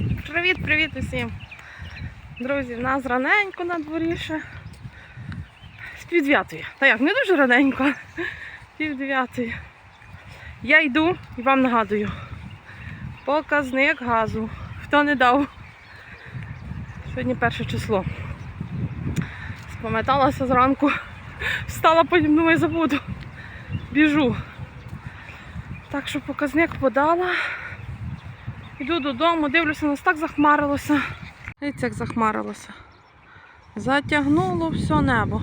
Привіт-привіт усім! Друзі, в нас раненько на дворі ще. З пів дев'ятої. Та як, не дуже раненько. Пів дев'ятої. Я йду і вам нагадую. Показник газу. Хто не дав? Сьогодні перше число. Спам'яталася зранку. Встала, потім думаю, забуду. Біжу. Так що показник подала. Йду додому, дивлюся, нас так захмарилося. Дивіться, як захмарилося. Затягнуло все небо.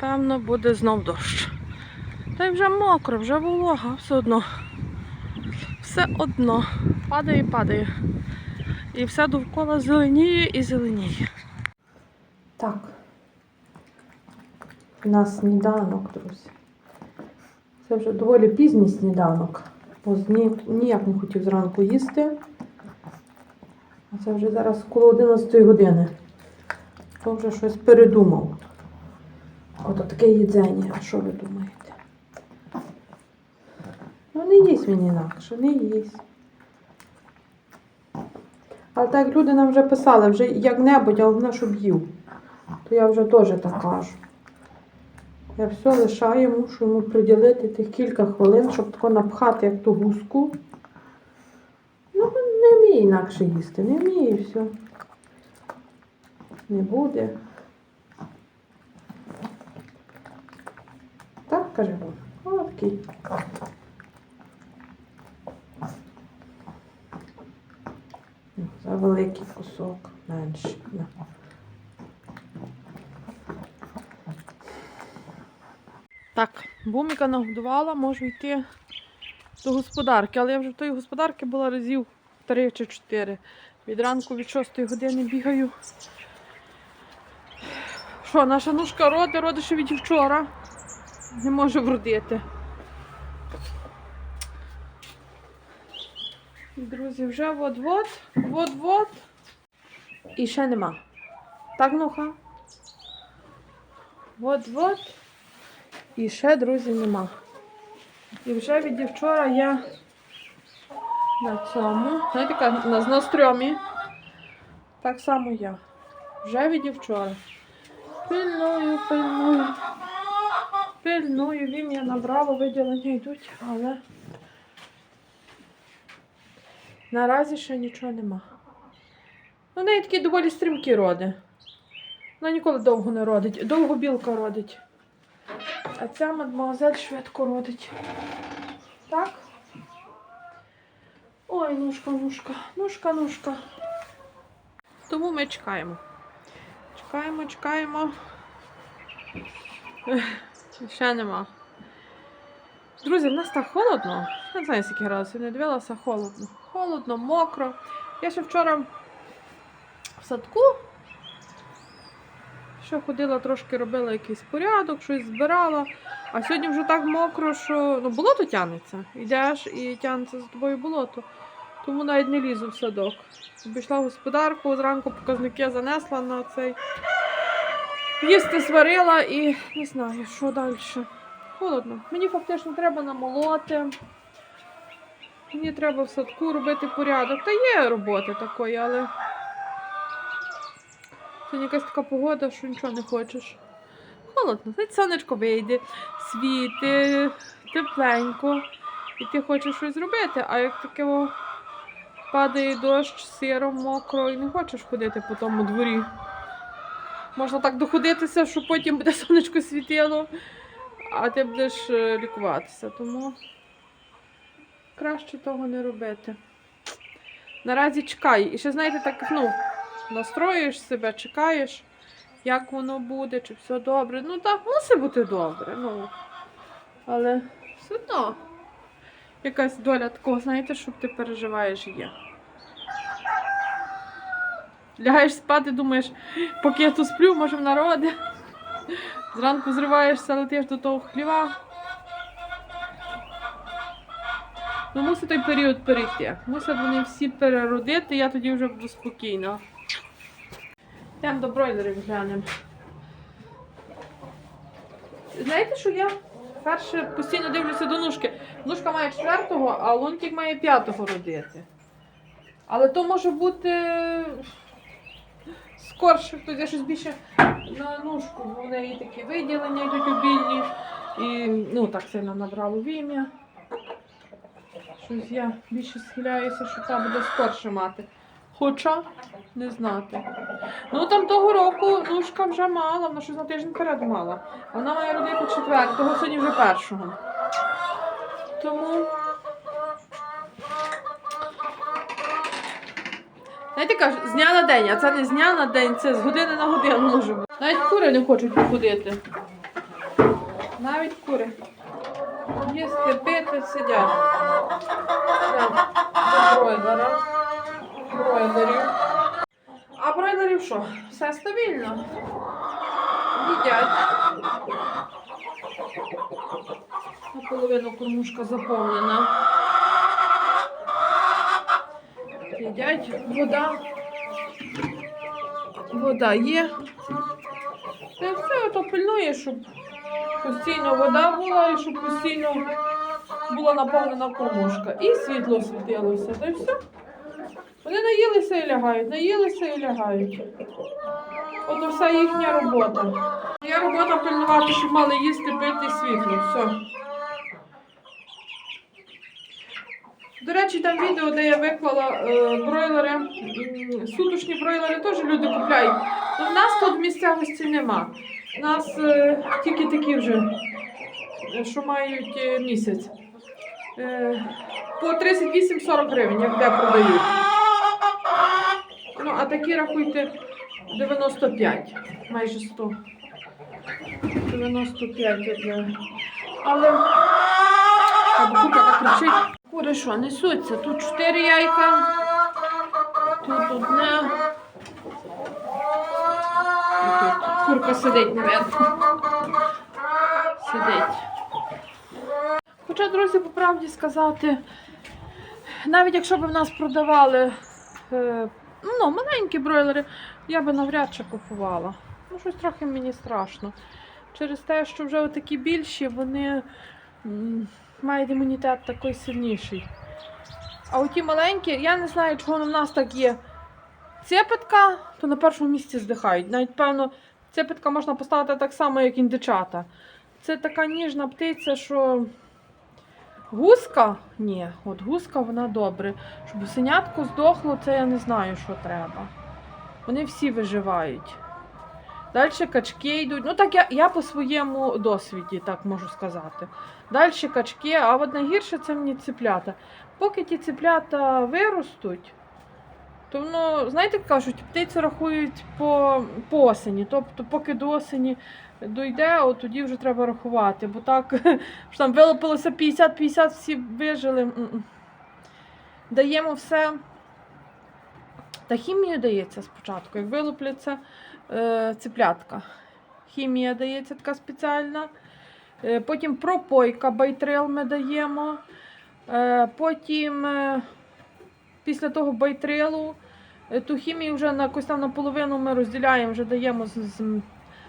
Певно, буде знов дощ. Та й вже мокро, вже волога, все одно. Все одно. Падає і падає. І все довкола зеленіє і зеленіє. Так. У нас сніданок, друзі. Це вже доволі пізній сніданок. Ніяк не хотів зранку їсти. А це вже зараз коло 11 години. То вже щось передумав. Ото таке їдзення, а що ви думаєте? Ну не їсть він інакше, не їсть. Але так люди нам вже писали, вже як-небудь, а головне, щоб їв. То я вже теж так кажу. Я все лишаю, мушу йому приділити тих кілька хвилин, щоб тако напхати, як ту гуску. Ну, не вміє інакше їсти, не вміє і все. Не буде. Так, каже він. О, такий. Ну, За великий кусок менший. Так, буміка нагодувала, можу йти до господарки, але я вже в тої господарки була разів три чи чотири. Від ранку від шостої години бігаю. Що, наша нушка роди, роди ще від вчора. Не може вродити. Друзі, вже вот-вот, вот-вот. І ще нема. Так, нуха? Вот-вот. І ще, друзі, нема. І вже від вчора я на цьому. Знаєте, на, на. Так само я. Вже від вчора. Пильную, пильную. Пильную, він я набрало, виділення йдуть, але наразі ще нічого нема. Ну, в неї такі доволі стрімкі роди. Вона ніколи довго не родить. Довго білка родить. А ця мадмуазель швидко родить. Так? Ой, нушка, нушка, нушка, нушка. Тому ми чекаємо. Чекаємо, чекаємо. Ще нема. Друзі, в нас так холодно. Я не знаю, скільки градусів не дивилася, холодно. Холодно, мокро. Я ще вчора в садку ще ходила, трошки робила якийсь порядок, щось збирала. А сьогодні вже так мокро, що ну, болото тягнеться. Йдеш і тягнеться за тобою болото. Тому навіть не лізу в садок. Обійшла господарку, зранку показники занесла на цей. Їсти сварила і не знаю, що далі. Холодно. Мені фактично треба намолоти. Мені треба в садку робити порядок. Та є роботи такої, але Сьогодні якась така погода, що нічого не хочеш. Холодно, навіть сонечко вийде, світи, тепленько, і ти хочеш щось зробити, а як таке о, падає дощ, сиро, мокро, і не хочеш ходити по тому дворі. Можна так доходитися, що потім буде сонечко світило, а ти будеш е, лікуватися. Тому краще того не робити. Наразі чекай. І ще, знаєте, так, ну, настроюєш себе, чекаєш, як воно буде, чи все добре. Ну так, мусить бути добре. Ну. Але все одно якась доля такого, знаєте, щоб ти переживаєш є. Лягаєш спати, думаєш, поки я тут сплю, може в народи. Зранку зриваєшся, летиш до того хліва. Ну, мусить той період перейти. Мусять вони всі переродити, я тоді вже буду спокійна. Йдемо до бройлерів глянемо. Знаєте, що я перше постійно дивлюся до нушки. Нушка має четвертого, а лунтик має п'ятого родити. Але то може бути скорше, хтось я щось більше на ножку, бо в неї такі виділення йдуть обільні. І ну так сильно набрало вім'я. Щось я більше схиляюся, що та буде скорше мати. Хоча не знати. Ну там того року ножка вже мала, вона щось на тиждень вперед мала. Вона має родити четвертого, сьогодні вже першого. Тому. Знаєте, кажуть, з дня на день, а це не з дня на день, це з години на годину може бути. Навіть кури не хочуть походити. Навіть кури. Їсти, пити, сидять. Так, до бройлера. Бройлерів. А бройлерів що? Все стабільно. Їдять. Наполовину кормушка заповнена. Їдять. Вода. Вода є. Та все, то пильнує, щоб постійно вода була і щоб постійно була наповнена кормушка. І світло світилося. Та й все. Вони наїлися і лягають, наїлися і лягають. От вся їхня робота. Моя робота пильнувати, щоб мали їсти, пити світло. Все. До речі, там відео, де я виклала е, бройлери, м, суточні бройлери теж люди купляють. Ну, в нас тут місцевості нема. У нас е, тільки такі вже, е, що мають е, місяць. Е, по 38-40 гривень, як де продають. А такі рахуйте 95, майже 100. 95 одне. Але а кричить. Кури що, несуться? Тут 4 яйка, тут одне. І тут курка сидить, наверно. Сидить. Хоча, друзі, по правді сказати, навіть якщо б в нас продавали е, ну, маленькі бройлери, я би навряд чи купувала. Ну, щось трохи мені страшно. Через те, що вже такі більші, вони мають імунітет такий сильніший. А оті маленькі, я не знаю, чого в нас так є. Цепетка, то на першому місці здихають. Навіть, певно, цепетка можна поставити так само, як індичата. Це така ніжна птиця, що гуска? Ні, от гуска вона добре. Щоб синятко здохло, це я не знаю, що треба. Вони всі виживають. Далі качки йдуть. Ну так я, я по своєму досвіді, так можу сказати. Далі качки, а от найгірше це мені циплята. Поки ті циплята виростуть, то воно, знаєте, кажуть, птицю рахують по, по осені. Тобто, поки до осені дойде, от тоді вже треба рахувати. Бо так, що там вилупилося 50-50, всі вижили. Даємо все. Та хімію дається спочатку, як вилупляться е, циплятка. Хімія дається така спеціальна. Е, потім пропойка, байтрил ми даємо. Е, потім е, після того байтрилу е, ту хімію вже на якось там наполовину ми розділяємо, вже даємо з, з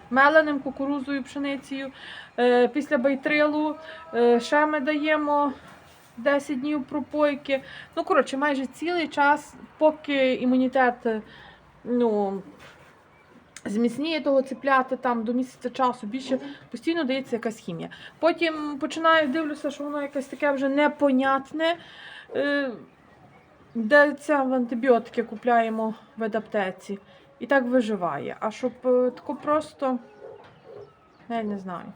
меленим кукурузою, пшеницею. Е, після байтрилу е, ще ми даємо 10 днів пропойки. Ну, коротше, майже цілий час, поки імунітет е, ну, зміцніє того цепляти там до місяця часу, більше постійно дається якась хімія. Потім починаю дивлюся, що воно якесь таке вже непонятне. Де це в антибіотики купляємо в адаптеці. І так виживає. А щоб е, тако просто, я не знаю.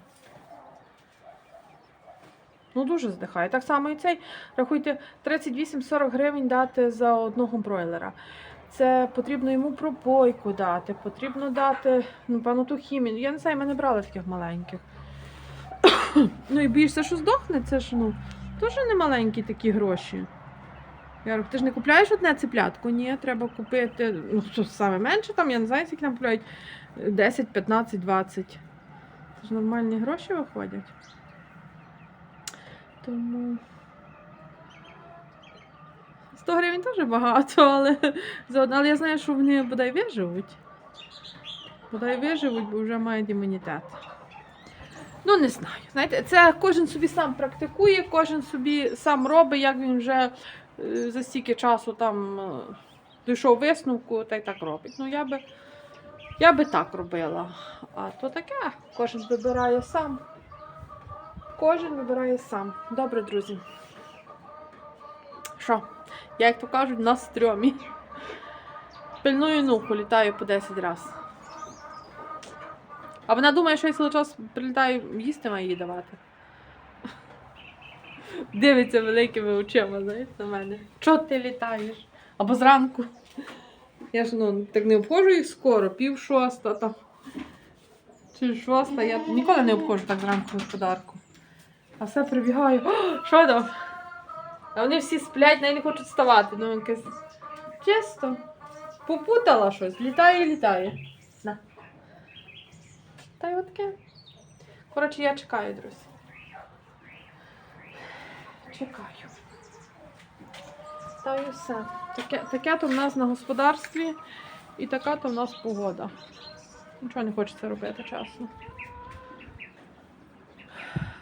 Ну, дуже здихає. Так само і цей, рахуйте, 38-40 гривень дати за одного бройлера. Це потрібно йому пропойку дати, потрібно дати, напевно, ту хімію. Я не знаю, ми не брали таких маленьких. ну і більше, що здохне, це ж ну, теж не маленькі такі гроші. Я говорю, ти ж не купляєш одне циплятко? Ні, треба купити, ну, що саме менше там, я не знаю, скільки нам купляють 10, 15, 20. Це ж нормальні гроші виходять. Тому 100 гривень теж багато, але але я знаю, що вони бодай виживуть. Бодай виживуть, бо вже мають імунітет. Ну, не знаю. Знаєте, це кожен собі сам практикує, кожен собі сам робить, як він вже за стільки часу там е, дійшов висновку та й так робить. Ну, я би, я би так робила. А то таке, кожен вибирає сам. Кожен вибирає сам. Добре, друзі. Що? Я, як то кажуть, на стрьомі. Пильную нуху, літаю по 10 разів. А вона думає, що я цілий час прилітаю, їсти маю їй давати. Дивиться великими очима, знаєте, на мене. Чого ти літаєш? Або зранку. Я ж ну, так не обходжу їх скоро, пів шоста там. Чи шоста. Я ніколи не обходжу так зранку господарку. А все прибігаю. О, що там? А вони всі сплять, навіть не хочуть вставати. Ну, якесь чисто. Попутала щось, літає і літає. На. Та й отаке. Коротше, я чекаю, друзі. Чекаю. Та й все. Таке, таке то в нас на господарстві і така то в нас погода. Нічого не хочеться робити, чесно.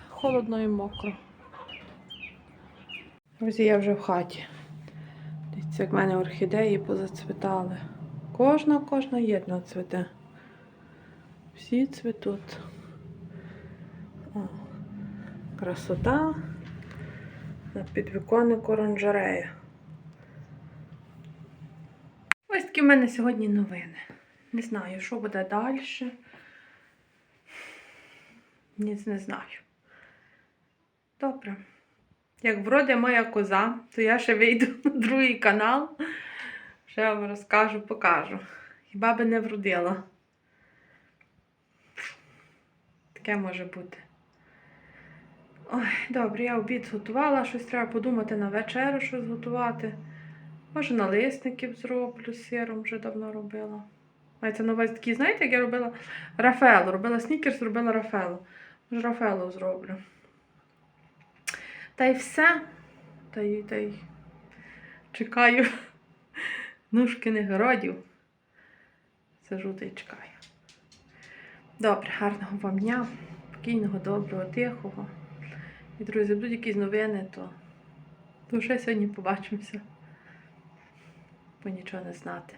Холодно і мокро. Друзі, я вже в хаті. Дивіться, як в мене орхідеї позацвітали. Кожна, кожна єдна цвіте. Всі цвітуть. О, красота. На підвіконник оранжерея. Ось такі в мене сьогодні новини. Не знаю, що буде далі. Ніц не знаю. Добре. Як вроде моя коза, то я ще вийду на другий канал. Ще вам розкажу, покажу. Хіба би не вродила. Таке може бути. Ой, добре, я обід зготувала, щось треба подумати на вечерю, щось зготувати. Може, налисників зроблю сиром, вже давно робила. Мається на увазі такі, знаєте, як я робила Рафело. Робила снікерс, робила Рафело. Може, Рафело зроблю. Та й все. Та й, та й чекаю нушкиних городів. Сижу та й чекаю. Добре, гарного вам дня, спокійного, доброго, тихого. І, друзі, будуть якісь новини, то, то ще сьогодні побачимося. Бо нічого не знати.